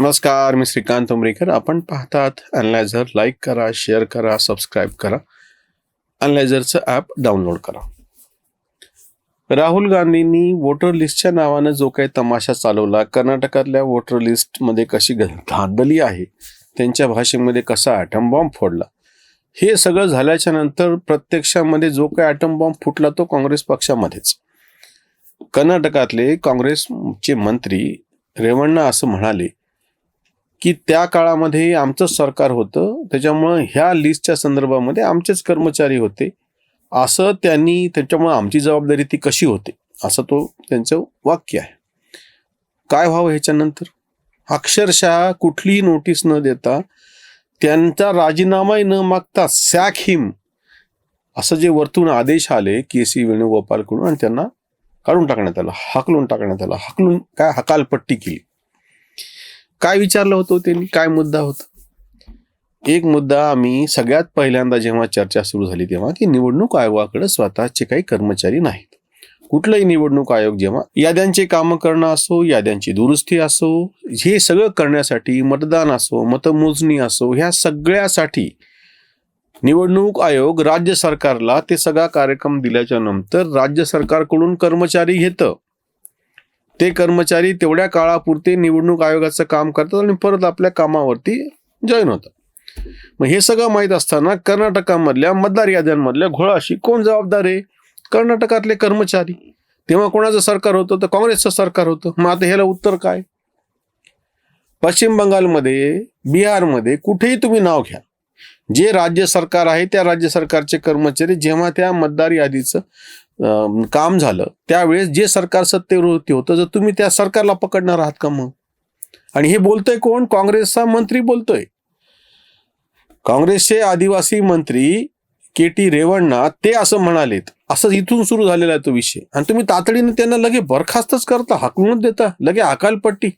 नमस्कार मी श्रीकांत उमरीकर. आपण पाहतात अनलायझर लाईक करा शेअर करा सबस्क्राईब करा. अनलायझरचं ॲप डाउनलोड करा. राहुल गांधींनी वोटर लिस्टच्या नावानं जो काही तमाशा चालवला कर्नाटकातल्या वोटर लिस्टमध्ये कशी धांदली आहे त्यांच्या भाषेमध्ये कसा ॲटम बॉम्ब फोडला हे सगळं झाल्याच्यानंतर प्रत्यक्षामध्ये जो काही ॲटम बॉम्ब फुटला तो काँग्रेस पक्षामध्येच. कर्नाटकातले काँग्रेसचे मंत्री रेवण्णा असं म्हणाले की त्या काळामध्ये आमचंच सरकार होतं. त्याच्यामुळं ह्या लिस्टच्या संदर्भामध्ये आमचेच कर्मचारी होते. असं त्यांनी त्याच्यामुळं आमची जबाबदारी ती कशी होते? असं तो त्यांचं वाक्य आहे. काय व्हावं ह्याच्यानंतर? अक्षरशः कुठलीही नोटीस न देता त्यांचा राजीनामाही न मागता सॅक हिम असं जे वरतून आदेश आले के सी वेणुगोपालकडून आणि त्यांना काढून टाकण्यात आलं हाकलून टाकण्यात आलं हाकलून काय हकालपट्टी केली. काय विचारलं होतं त्यांनी? काय मुद्दा होता? एक मुद्दा आम्ही सगळ्यात पहिल्यांदा जेव्हा चर्चा सुरू झाली तेव्हा की निवडणूक आयोगाकडे स्वतःचे काही कर्मचारी नाहीत. कुठलंही निवडणूक आयोग जेव्हा याद्यांचे कामं करणं असो याद्यांची दुरुस्ती असो हे सगळं करण्यासाठी मतदान असो मतमोजणी असो ह्या सगळ्यासाठी निवडणूक आयोग राज्य सरकारला ते सगळा कार्यक्रम दिल्याच्या नंतर राज्य सरकारकडून कर्मचारी घेतं. ते कर्मचारी तेवढ्या काळापुरते निवडणूक आयोगाचं काम करतात आणि परत आपल्या कामावरती जॉईन होतात. मग हे सगळं माहीत असताना कर्नाटकामधल्या मतदार याद्यांमधल्या घोळाशी कोण जबाबदार आहे? कर्नाटकातले कर्मचारी. तेव्हा कोणाचं सरकार होतं? तर काँग्रेसचं सरकार होतं. मग आता ह्याला उत्तर काय? पश्चिम बंगालमध्ये बिहारमध्ये कुठेही तुम्ही नाव घ्या. जे राज्य सरकार आहे त्या राज्य सरकारचे कर्मचारी जेव्हा त्या मतदार यादीचं काम झालं. त्यावेळेस जे सरकार सत्तेवरती होतं जर तुम्ही त्या सरकारला पकडणार आहात का मग? आणि हे बोलतोय कोण? काँग्रेसचा मंत्री बोलतोय. काँग्रेसचे आदिवासी मंत्री के टी रेवण्णा ते असं म्हणालेत. असं इथून सुरू झालेला आहे तो विषय. आणि तुम्ही तातडीने त्यांना लगे बरखास्तच करता हाकलूनच देता लगे अकालपट्टी.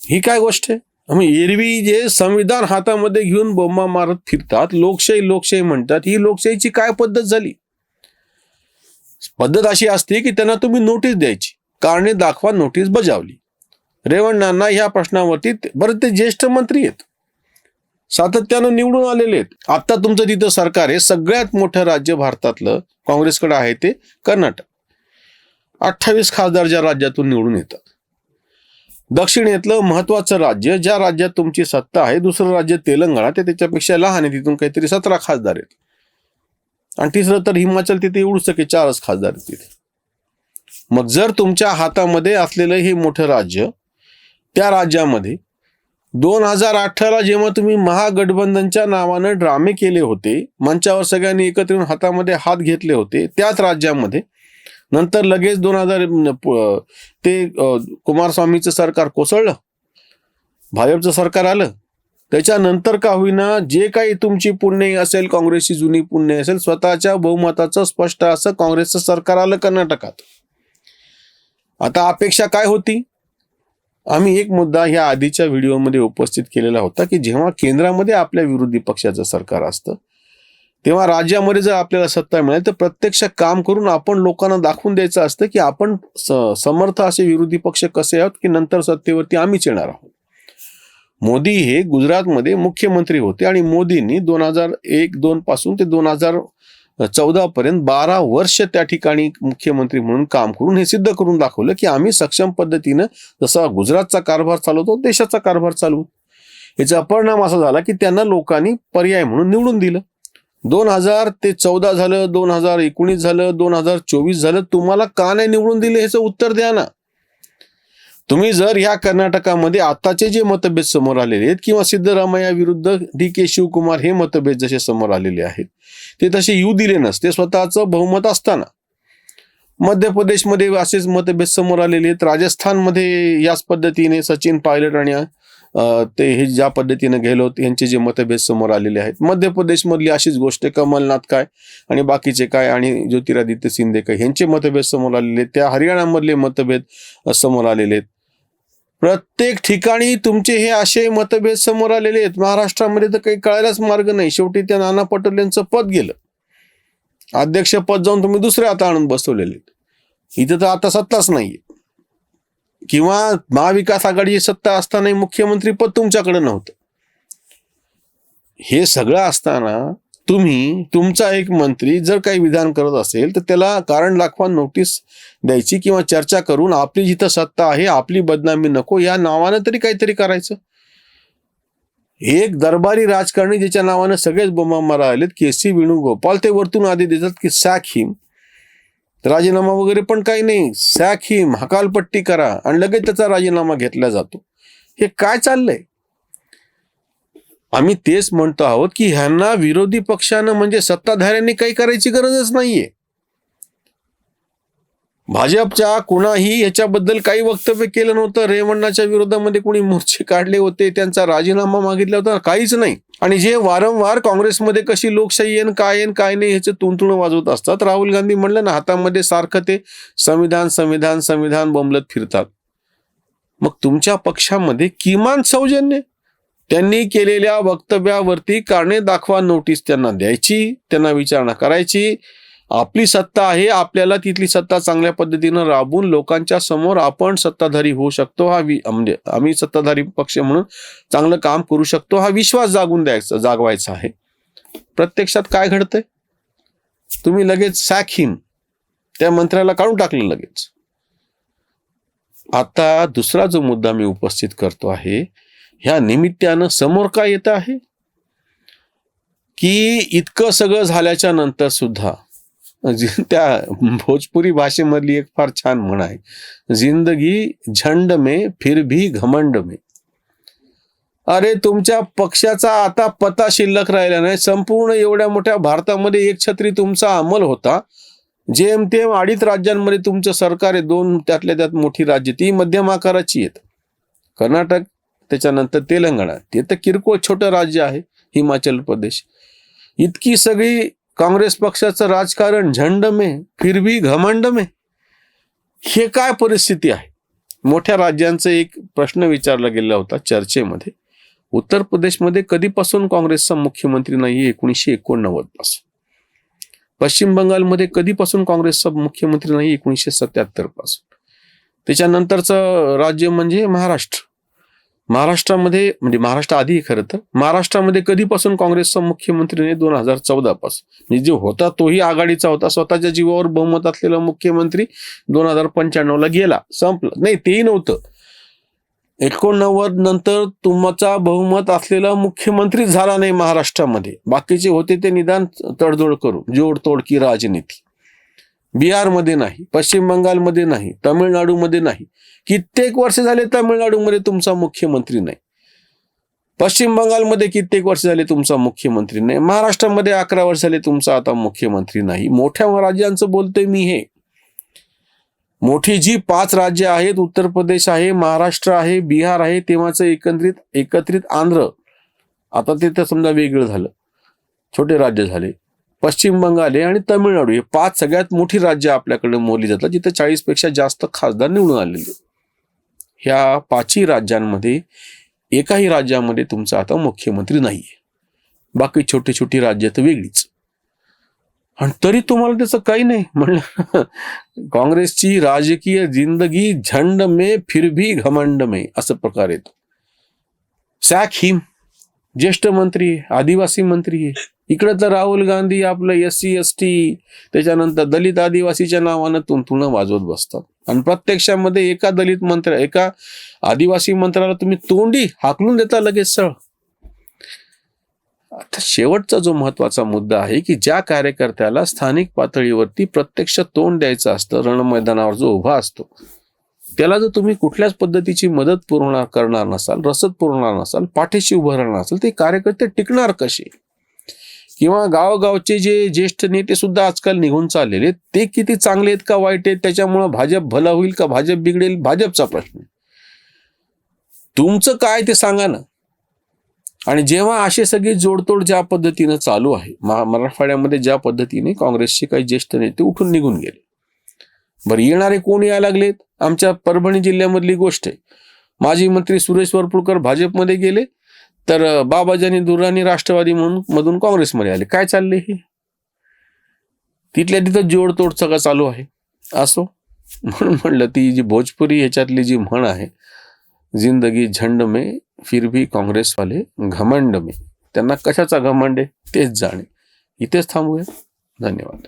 ही काय गोष्ट आहे? मग एरवी जे संविधान हातामध्ये घेऊन बोंबा मारत फिरतात लोकशाही लोकशाही म्हणतात ही लोकशाहीची काय पद्धत झाली? पद्धत अशी असते की त्यांना तुम्ही नोटीस द्यायची. कारणे दाखवा नोटीस बजावली. रेवण्णांना ह्या प्रश्नावरती बरं ते ज्येष्ठ मंत्री आहेत. सातत्यानं निवडून आलेले आहेत. आता तुमचं तिथं सरकार आहे. सगळ्यात मोठं राज्य भारतातलं काँग्रेसकडे आहे ते कर्नाटक. अठ्ठावीस खासदार ज्या राज्यातून निवडून येतात. दक्षिणेतलं महत्वाचं राज्य ज्या राज्यात तुमची सत्ता आहे दुसरं राज्य तेलंगणा ते त्याच्यापेक्षा लहान आहे. तिथून काहीतरी सतरा खासदार आहेत. आणि तिसरं तर हिमाचल तिथे एवढूच सके चारच खासदार तिथे. मग जर तुमच्या हातामध्ये असलेलं हे मोठं राज्य त्या राज्यामध्ये दोन हजार अठराला जेव्हा तुम्ही महागठबंधनच्या नावानं ड्रामे केले होते मंचावर सगळ्यांनी एकत्र येऊन हातामध्ये हात घेतले होते त्याच राज्यामध्ये नंतर लगेच दोन हजार ते कुमारस्वामीचं सरकार कोसळलं. भाजपचं सरकार आलं. त्याच्यानंतर का होईना जे काही तुमची पुण्य असेल काँग्रेसची जुनी पुण्य असेल स्वतःच्या बहुमताचं स्पष्ट असं काँग्रेसचं सरकार आलं कर्नाटकात. आता अपेक्षा काय होती? आम्ही एक मुद्दा ह्या आधीच्या व्हिडिओमध्ये उपस्थित केलेला होता की जेव्हा केंद्रामध्ये आपल्या विरोधी पक्षाचं सरकार असतं तेव्हा राज्यामध्ये जर आपल्याला सत्ता मिळेल तर प्रत्यक्ष काम करून आपण लोकांना दाखवून द्यायचं असतं की आपण समर्थ असे विरोधी पक्ष कसे आहोत की नंतर सत्तेवरती आम्हीच येणार आहोत. मोदी हे गुजरातमध्ये मुख्यमंत्री होते आणि मोदींनी दोन हजार एक दोन पासून ते दोन हजार चौदा पर्यंत बारा वर्ष त्या ठिकाणी मुख्यमंत्री म्हणून काम करून हे सिद्ध करून दाखवलं की आम्ही सक्षम पद्धतीनं जसा गुजरातचा कारभार चालवतो देशाचा कारभार चालवू. याचा परिणाम असा झाला की त्यांना लोकांनी पर्याय म्हणून निवडून दिलं. दोन हजार ते चौदा झालं दोन हजार एकोणीस झालं दोन हजार चोवीस झालं तुम्हाला का नाही निवडून दिले ह्याचं उत्तर द्या ना. तुम्ही जर ह्या कर्नाटकामध्ये आताचे जे मतभेद समोर आलेले आहेत किंवा सिद्धरामय्या विरुद्ध डी के शिवकुमार हे मतभेद जसे समोर आलेले आहेत ते तसे येऊ दिले नसते. स्वतःचं बहुमत असताना. मध्य प्रदेशमध्ये असेच मतभेद समोर आलेले आहेत. राजस्थानमध्ये याच पद्धतीने सचिन पायलट आणि ते हे ज्या पद्धतीने गेलोत यांचे जे मतभेद समोर आलेले आहेत. मध्य प्रदेशमधली अशीच गोष्ट कमलनाथ काय आणि बाकीचे काय आणि ज्योतिरादित्य शिंदे काय यांचे मतभेद समोर आलेले आहेत. त्या हरियाणामधले मतभेद समोर आलेले आहेत. प्रत्येक ठिकाणी तुमचे हे असे मतभेद समोर आलेले आहेत. महाराष्ट्रामध्ये तर काही कळायलाच मार्ग नाही. शेवटी त्या नाना पटोलेंचं पद गेलं. अध्यक्ष पद जाऊन तुम्ही दुसरे आता आणून बसवलेले आहेत. इथं तर आता सत्ताच नाहीये. किंवा महाविकास आघाडीची सत्ता असतानाही मुख्यमंत्री पद तुमच्याकडे नव्हतं. हे सगळं असताना तुम्ही तुमचा एक मंत्री जर काही विधान करत असेल तर त्याला कारण दाखवा नोटीस द्यायची किंवा चर्चा करून आपली जिथं सत्ता आहे आपली बदनामी नको या नावानं तरी काहीतरी करायचं. एक दरबारी राजकारणी ज्याच्या नावानं सगळेच बोमा मारा आलेत के सी वेणुगोपाल ते वरतून आधी देतात की सॅक हिम. राजीनामा वगैरे पण काही नाही. सॅक हिम हकालपट्टी करा आणि लगेच त्याचा राजीनामा घेतला जातो. हे काय चाललंय? आम्ही तेच म्हणतो आहोत की ह्यांना विरोधी पक्षानं म्हणजे सत्ताधाऱ्यांनी काही करायची गरजच नाहीये. भाजपच्या कुणाही याच्याबद्दल काही वक्तव्य केलं नव्हतं. रेवण्णाच्या विरोधामध्ये कोणी मोर्चे काढले होते त्यांचा राजीनामा मागितला होता काहीच नाही. आणि जे वारंवार काँग्रेसमध्ये कशी लोकशाही येन काय येन काय नाही ह्याचं तुणतुण वाजवत असतात. राहुल गांधी म्हणलं ना हातामध्ये सारखं ते संविधान संविधान संविधान बंबलत फिरतात. मग तुमच्या पक्षामध्ये किमान सौजन्य त्यांनी केलेल्या वक्तव्यावरती कारणे दाखवा नोटीस त्यांना द्यायची त्यांना विचारणा करायची. आपली सत्ता आहे आपल्याला तिथली सत्ता चांगल्या पद्धतीनं राबून लोकांच्या समोर आपण सत्ताधारी होऊ शकतो हा वि म्हणजे आम्ही सत्ताधारी पक्ष म्हणून चांगलं काम करू शकतो हा विश्वास जागून द्यायचा जागवायचा आहे. प्रत्यक्षात काय घडतंय? तुम्ही लगेच सॅक हिम. त्या मंत्र्याला काढून टाकलं लगेच. आता दुसरा जो मुद्दा मी उपस्थित करतो आहे ह्या निमित्तानं समोर काय येत आहे? की इतकं सगळं झाल्याच्यानंतर सुद्धा त्या भोजपुरी भाषेमधली एक फार छान म्हण आहे जिंदगी झंड मे फिर भी घमंड मे. अरे तुमच्या पक्षाचा आता पता शिल्लक राहिला नाही. संपूर्ण एवढ्या मोठ्या भारतामध्ये एक छत्री तुमचा अंमल होता. जेमतेम अडीच राज्यांमध्ये तुमचं सरकार आहे दोन त्यातल्या त्यात मोठी राज्य ती मध्यम आकाराची आहेत. कर्नाटक त्याच्यानंतर तेलंगणा. ते तर किरकोळ छोटं राज्य आहे हिमाचल प्रदेश. इतकी सगळी काँग्रेस पक्षाचं राजकारण झंड में फिरवी घमंड में. हे काय परिस्थिती आहे? मोठ्या राज्यांचा एक प्रश्न विचारला गेला होता चर्चेमध्ये. उत्तर प्रदेशमध्ये कधीपासून काँग्रेसचा मुख्यमंत्री नाही एकोणीसशे एकोणनव्वदपासून. पश्चिम बंगालमध्ये कधीपासून काँग्रेसचा मुख्यमंत्री नाही एकोणीसशे सत्याहत्तरपासून. त्याच्यानंतरचं राज्य म्हणजे महाराष्ट्र. महाराष्ट्रामध्ये म्हणजे महाराष्ट्र आधी खरं तर महाराष्ट्रामध्ये कधीपासून काँग्रेसचा मुख्यमंत्री नाही दोन हजार चौदा पासून म्हणजे जो होता तोही आघाडीचा होता स्वतःच्या जीवावर बहुमत असलेला मुख्यमंत्री दोन हजार पंच्याण्णवला गेला संपलं. नाही तेही नव्हतं. एकोणनव्वद नंतर तुमचा बहुमत असलेला मुख्यमंत्री झाला नाही महाराष्ट्रामध्ये. बाकीचे होते ते निदान तडजोड करून जोडतोड की राजनीती. बिहारमध्ये नाही पश्चिम बंगालमध्ये नाही तमिळनाडूमध्ये नाही. कित्येक वर्ष झाले तामिळनाडूमध्ये तुमचा मुख्यमंत्री नाही. पश्चिम बंगालमध्ये कित्येक वर्ष झाले तुमचा मुख्यमंत्री नाही. महाराष्ट्रामध्ये अकरा वर्ष झाले तुमचा आता मुख्यमंत्री नाही. मोठ्या राज्यांचं बोलतोय मी हे. मोठी जी पाच राज्य आहेत उत्तर प्रदेश आहे महाराष्ट्र आहे बिहार आहे तेव्हाचं एकत्रित एकत्रित आंध्र. आता ते तर समजा वेगळं झालं. छोटे राज्य झाले. पश्चिम बंगाल आहे आणि तमिळनाडू हे पाच सगळ्यात मोठी राज्य आपल्याकडे मोडली जातात जिथे चाळीसपेक्षा जास्त खासदार निवडून आलेले ह्या पाचही राज्यांमध्ये एकाही राज्यामध्ये तुमचा आता मुख्यमंत्री नाहीये बाकी छोटी छोटी राज्य तर वेगळीच. आणि तरी तुम्हाला त्याचं काही नाही. म्हणलं काँग्रेसची राजकीय जिंदगी झंड मे फिर भी घमंड मे असं प्रकार येतो. Sack him. ज्येष्ठ मंत्री आदिवासी मंत्री. आहे इकडं तर राहुल गांधी आपलं एस सी एस टी त्याच्यानंतर दलित आदिवासीच्या नावानं तुंतुण वाजवत बसतात. आणि प्रत्यक्षामध्ये एका दलित मंत्र एका आदिवासी मंत्र्याला तुम्ही तोंडी हाकलून देता लगेच सळ आता शेवटचा जो महत्त्वाचा मुद्दा आहे की ज्या कार्यकर्त्याला स्थानिक पातळीवरती प्रत्यक्ष तोंड द्यायचं असतं रणमैदानावर जो उभा असतो त्याला जर तुम्ही कुठल्याच पद्धतीची मदत पुरवणार करणार नसाल रसद पुरवणार नसाल पाठीशी उभं राहणार नसाल ते कार्यकर्ते टिकणार कसे? किंवा गावगावचे जे ज्येष्ठ नेते सुद्धा आजकाल निघून चाललेले आहेत, ते किती चांगले आहेत का वाईट आहेत? त्याच्यामुळं भाजप भला होईल का? भाजप बिघडेल? भाजपचा प्रश्न तुमचं काय ते सांगा ना. आणि जेव्हा असे सगळे जोडतोड ज्या पद्धतीनं चालू आहे महा- मराठवाड्यामध्ये ज्या पद्धतीने काँग्रेसचे काही ज्येष्ठ नेते उठून निघून गेले बरं येणारे कोण यायला लागलेत? आमच्या परभणी जिल्ह्यामधली गोष्ट आहे. माजी मंत्री सुरेश वरपुडकर भाजपमध्ये गेले तर बाबाजानी दुर्राणी राष्ट्रवादी म्हणून मधून काँग्रेसमध्ये आले. काय चालले हे? तिथल्या तिथं जोडतोड सगळं चालू आहे. असो. म्हणून म्हणलं ती जी भोजपुरी ह्याच्यातली जी म्हण आहे जिंदगी झंड में फिर भी काँग्रेसवाले घमंड में. त्यांना कशाचा घमंड आहे? तेच जाणे. इथेच थांबूया. धन्यवाद.